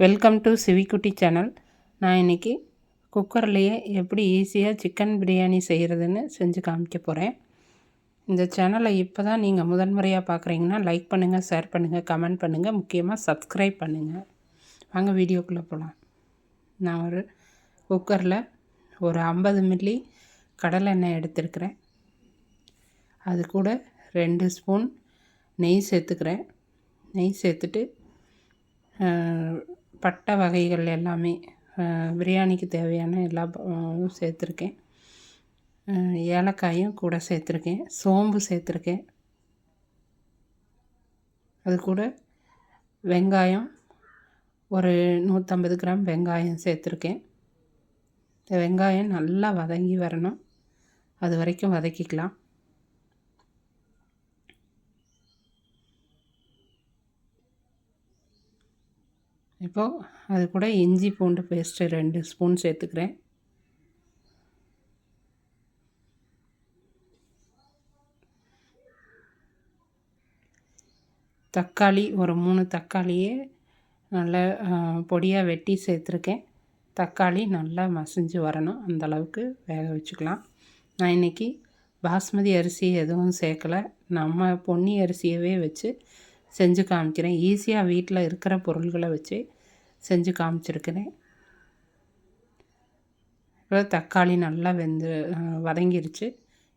Welcome to சிவிக்குட்டி channel நான் இன்றைக்கி குக்கர்லேயே எப்படி ஈஸியாக சிக்கன் பிரியாணி செய்கிறதுன்னு செஞ்சு காமிக்க போகிறேன் இந்த சேனலை இப்போ தான் நீங்கள் முதன்முறையாக பார்க்குறீங்கன்னா லைக் பண்ணுங்கள் ஷேர் பண்ணுங்கள் கமெண்ட் பண்ணுங்கள் முக்கியமாக சப்ஸ்கிரைப் பண்ணுங்கள் வாங்க வீடியோக்குள்ளே போகலாம் நான் ஒரு குக்கரில் ஒரு ஐம்பது மில்லி கடலை எண்ணெய் எடுத்துருக்கிறேன். அது கூட ரெண்டு ஸ்பூன் நெய் சேர்த்துக்கிறேன். நெய் சேர்த்துட்டு பட்டை வகைகள் எல்லாமே பிரியாணிக்கு தேவையான எல்லா சேர்த்துருக்கேன். ஏலக்காயும் கூட சேர்த்துருக்கேன். சோம்பு சேர்த்துருக்கேன். அது கூட வெங்காயம் ஒரு நூற்றம்பது கிராம் வெங்காயம் சேர்த்துருக்கேன். இந்த வெங்காயம் நல்லா வதங்கி வரணும். அது வரைக்கும் வதக்கிக்கலாம். இப்போது அது கூட இஞ்சி பூண்டு பேஸ்ட்டு ரெண்டு ஸ்பூன் சேர்த்துக்கிறேன். தக்காளி ஒரு மூணு தக்காளியே நல்லா பொடியாக வெட்டி சேர்த்துருக்கேன். தக்காளி நல்லா மசிஞ்சு வரணும். அந்தளவுக்கு வேக வச்சுக்கலாம். நான் இன்றைக்கி பாஸ்மதி அரிசி எதுவும் சேர்க்கலை. நம்ம பொன்னி அரிசியவே வச்சு செஞ்சு காமிக்கிறேன். ஈஸியாக வீட்டில் இருக்கிற பொருள்களை வச்சு செஞ்சு காமிச்சிருக்கிறேன். இப்போ தக்காளி நல்லா வெந்து வதங்கிருச்சு.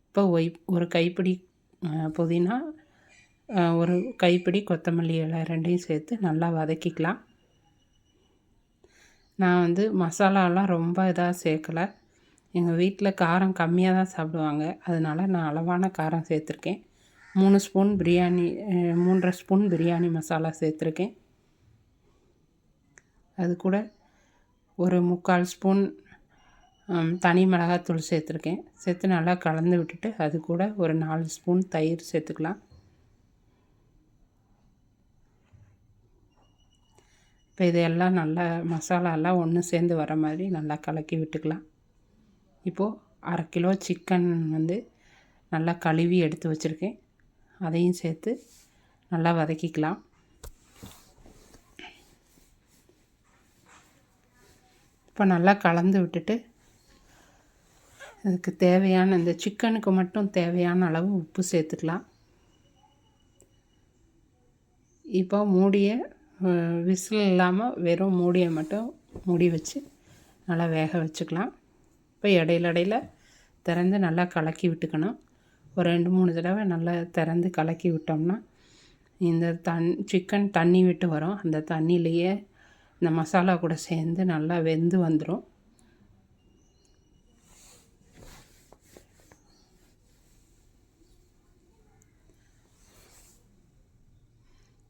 இப்போ ஒய் ஒரு கைப்பிடி புதினா ஒரு கைப்பிடி கொத்தமல்லி இலை ரெண்டையும் சேர்த்து நல்லா வதக்கிக்கலாம். நான் வந்து மசாலாலாம் ரொம்ப இதாக சேர்க்கலை. எங்கள் வீட்டில் காரம் கம்மியாக தான் சாப்பிடுவாங்க. அதனால் நான் அளவான காரம் சேர்த்துருக்கேன். மூணு ஸ்பூன் பிரியாணி மூன்றரை ஸ்பூன் பிரியாணி மசாலா சேர்த்துருக்கேன். அது கூட ஒரு முக்கால் ஸ்பூன் தனி மிளகாத்தூள் சேர்த்துருக்கேன். சேர்த்து நல்லா கலந்து விட்டுட்டு அது கூட ஒரு நாலு ஸ்பூன் தயிர் சேர்த்துக்கலாம். இப்போ இதையெல்லாம் நல்லா மசாலாலாம் ஒன்று சேர்ந்து வர மாதிரி நல்லா கலக்கி விட்டுக்கலாம். இப்போது அரை கிலோ சிக்கன் வந்து நல்லா கழுவி எடுத்து வச்சுருக்கேன். அதையும் சேர்த்து நல்லா வதக்கிக்கலாம். இப்போ நல்லா கலந்து விட்டுட்டு அதுக்கு தேவையான இந்த சிக்கனுக்கு மட்டும் தேவையான அளவு உப்பு சேர்த்துக்கலாம். இப்போ மூடிய விசில் இல்லாமல் வெறும் மூடியை மட்டும் மூடி வச்சு நல்லா வேக வச்சுக்கலாம். இப்போ இடையில இடையில திறந்து நல்லா கலக்கி விட்டுக்கணும். ஒரு ரெண்டு மூணு தடவை நல்லா திறந்து கலக்கி விட்டோம்னா இந்த தன் சிக்கன் தண்ணி விட்டு வரும். அந்த தண்ணியிலையே இந்த மசாலா கூட சேர்ந்து நல்லா வெந்து வந்துடும்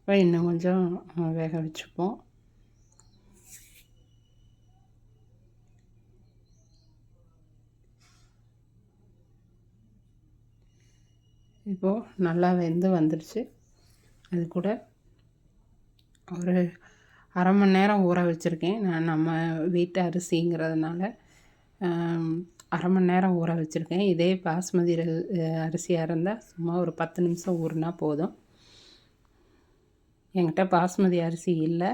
இன்னும் கொஞ்சம் வேக வச்சுப்போம். இப்போது நல்லா வெந்து வந்துடுச்சு அது கூட ஒரு அரை மணி நேரம் ஊற வச்சுருக்கேன். நான் நம்ம வீட்டு அரிசிங்கிறதுனால அரை மணி நேரம் ஊற வச்சுருக்கேன். இதே பாஸ்மதி அரிசியாக இருந்தால் சும்மா ஒரு பத்து நிமிஷம் ஊறினா போதும். என்கிட்ட பாஸ்மதி அரிசி இல்லை.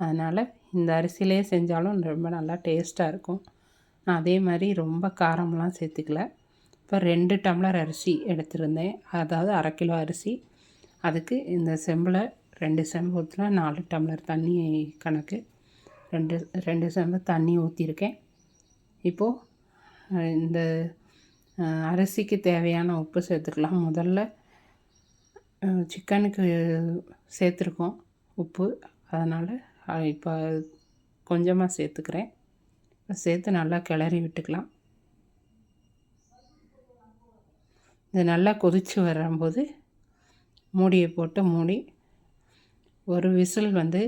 அதனால் இந்த அரிசியிலே செஞ்சாலும் ரொம்ப நல்லா டேஸ்ட்டாக இருக்கும். நான் அதே மாதிரி ரொம்ப காரம்லாம் சேர்த்துக்கல. இப்போ ரெண்டு டம்ளர் அரிசி எடுத்திருந்தேன். அதாவது அரை கிலோ அரிசி. அதுக்கு இந்த செம்பில் ரெண்டு செம்பு ஊற்றினா நாலு டம்ளர் தண்ணி கணக்கு. ரெண்டு ரெண்டு செம்பு தண்ணி ஊற்றிருக்கேன் இப்போது இந்த அரிசிக்கு தேவையான உப்பு சேர்த்துக்கலாம். முதல்ல சிக்கனுக்கு சேர்த்துருக்கோம் உப்பு. அதனால் இப்போ கொஞ்சமாக சேர்த்துக்கிறேன். சேர்த்து நல்லா கிளறி விட்டுக்கலாம். இது நல்லா கொதித்து வரும்போது மூடியை போட்டு மூடி ஒரு விசில் வந்து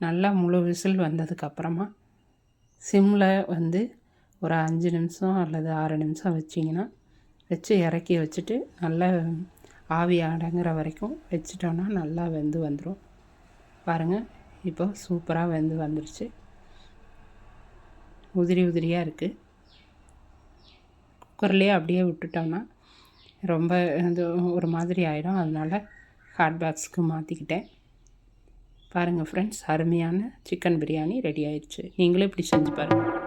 நல்லா முழு விசில் வந்ததுக்கப்புறமா சிம்மில் வந்து ஒரு அஞ்சு நிமிஷம் அல்லது ஆறு நிமிஷம் வச்சிங்கன்னா வச்சு இறக்கி வச்சுட்டு நல்லா ஆவி அடங்குற வரைக்கும் வச்சிட்டோன்னா நல்லா வெந்து வந்துடும் பாருங்கள் இப்போ சூப்பராக வெந்து வந்துருச்சு. உதிரி உதிரியாக இருக்குது குக்கர்லேயே அப்படியே விட்டுட்டோன்னா ரொம்ப இது ஒரு மாதிரி ஆகிடும் அதனால் ஹாட் பாக்ஸுக்கு மாற்றிக்கிட்டேன் பாருங்கள் ஃப்ரெண்ட்ஸ் அருமையான சிக்கன் பிரியாணி ரெடி ஆயிடுச்சு. நீங்களே இப்படி செஞ்சு பாருங்கள்